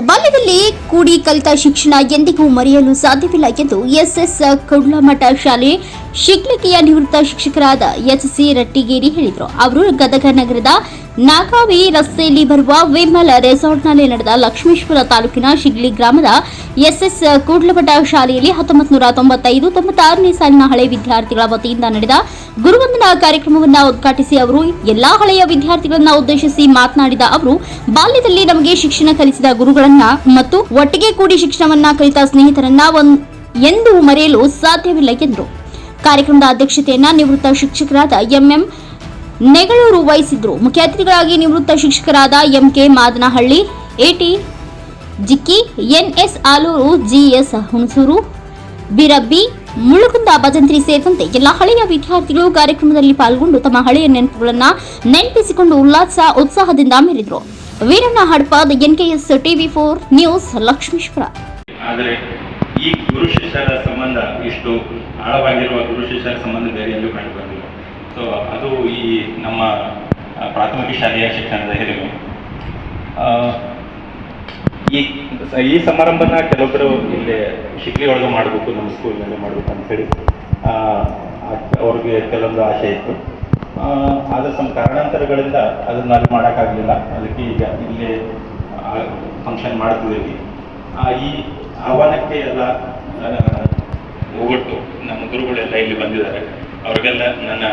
ಬಾಲ್ಯದಲ್ಲಿ ಕೂಡಿ ಕಲಿತ ಶಿಕ್ಷಣ ಎಂದಿಗೂ ಮರೆಯಲು ಸಾಧ್ಯವಿಲ್ಲ ಎಂದು ಎಸ್ಎಸ್ ಕುಡ್ಲಮಠ ಶಾಲೆ ಶಿಕ್ಷಕಿಯ ನಿವೃತ್ತ ಶಿಕ್ಷಕರಾದ ಎಚ್ ಸಿ ರಟ್ಟಿಗೇರಿ ಹೇಳಿದರು. ಅವರು ಗದಗ ನಗರದ ನಾಗಾವಿ ರಸ್ತೆಯಲ್ಲಿ ಬರುವ ವಿಮಲ್ ರೆಸಾರ್ಟ್ನಲ್ಲಿ ನಡೆದ ಲಕ್ಷ್ಮೇಶ್ವರ ತಾಲೂಕಿನ ಶಿಗ್ಲಿ ಗ್ರಾಮದ ಎಸ್ಎಸ್ ಕೂಡ್ಲಮಠ ಶಾಲೆಯಲ್ಲಿ ಹತ್ತೊಂಬತ್ತು ತೊಂಬತ್ತೈದು ತೊಂಬತ್ತಾರನೇ ಸಾಲಿನ ಹಳೆ ವಿದ್ಯಾರ್ಥಿಗಳ ವತಿಯಿಂದ ನಡೆದ ಗುರುವಂದನ ಕಾರ್ಯಕ್ರಮವನ್ನು ಉದ್ಘಾಟಿಸಿ ಅವರು ಎಲ್ಲಾ ಹಳೆಯ ವಿದ್ಯಾರ್ಥಿಗಳನ್ನು ಉದ್ದೇಶಿಸಿ ಮಾತನಾಡಿದ ಅವರು, ಬಾಲ್ಯದಲ್ಲಿ ನಮಗೆ ಶಿಕ್ಷಣ ಕಲಿಸಿದ ಗುರುಗಳನ್ನ ಮತ್ತು ಒಟ್ಟಿಗೆ ಕೂಡಿ ಶಿಕ್ಷಣವನ್ನ ಕಲಿತ ಸ್ನೇಹಿತರನ್ನ ಎಂದು ಮರೆಯಲು ಸಾಧ್ಯವಿಲ್ಲ ಎಂದರು. ಕಾರ್ಯಕ್ರಮದ ಅಧ್ಯಕ್ಷತೆಯನ್ನ ನಿವೃತ್ತ ಶಿಕ್ಷಕರಾದ ಎಂಎಂ ನೆಗಳೂರು ವಹಿಸಿದ್ರು. ಮುಖ್ಯ ಅತಿಥಿಗಳಾಗಿ ನಿವೃತ್ತ ಶಿಕ್ಷಕರಾದ M K Madanahalli, A T Jikki, N S Aluru, G S Hunsur, Birabbi, Mulugunda Bhajantri ಸೇರಿದಂತೆ ಎಲ್ಲ ಹಳೆಯ ವಿದ್ಯಾರ್ಥಿಗಳು ಕಾರ್ಯಕ್ರಮದಲ್ಲಿ ಪಾಲ್ಗೊಂಡು ತಮ್ಮ ಹಳೆಯ ನೆನಪುಗಳನ್ನು ನೆನಪಿಸಿಕೊಂಡು ಉಲ್ಲಾಸ, ಉತ್ಸಾಹದಿಂದ ಮೆರೆದರು Veeranna Hadpad N K S TV four news Lakshmeshwar. ಈ ಗುರು ಶಿಷ್ಯರ ಸಂಬಂಧ ಇಷ್ಟು ಆಳವಾಗಿರುವ ಗುರು ಶಿಷ್ಯರ ಸಂಬಂಧ ಬೇರೆ ಎಲ್ಲೂ ಕಂಡು ಬಂದಿಲ್ಲ ಸೊ ಅದು ಈ ನಮ್ಮ ಪ್ರಾಥಮಿಕ ಶಾಲೆಯ ಶಿಕ್ಷಣದ ಹಿರಿಮೆ. ಈ ಈ ಸಮಾರಂಭನ ಕೆಲವೊಬ್ಬರು ಇಲ್ಲಿ ಶಿಗ್ಲಿ ಒಳಗೆ ಮಾಡಬೇಕು ನಮ್ಮ ಸ್ಕೂಲ್ನಲ್ಲಿ ಮಾಡಬೇಕು ಅಂತ ಹೇಳಿ ಆ, ಆ- ಅವ್ರಿಗೆ ಕೆಲವೊಂದು ಆಸೆ ಇತ್ತು. ಆ, ಆದ್ರೆ some ಕಾರಣಾಂತರಗಳಿಂದ ಅದನ್ನ ಅಲ್ಲಿ ಮಾಡೋಕ್ಕಾಗಲಿಲ್ಲ. ಅದಕ್ಕೆ ಈಗ ಇಲ್ಲಿ ಫಂಕ್ಷನ್ ಮಾಡ್ತಿದ್ದೀವಿ. ಈ ಆಹ್ವಾನಕ್ಕೆ ಎಲ್ಲ ಒಗ್ಗಟ್ಟು ನಮ್ಮ ಗುರುಗಳೆಲ್ಲ ಇಲ್ಲಿ ಬಂದಿದ್ದಾರೆ. ಅವ್ರಿಗೆಲ್ಲ ನನ್ನ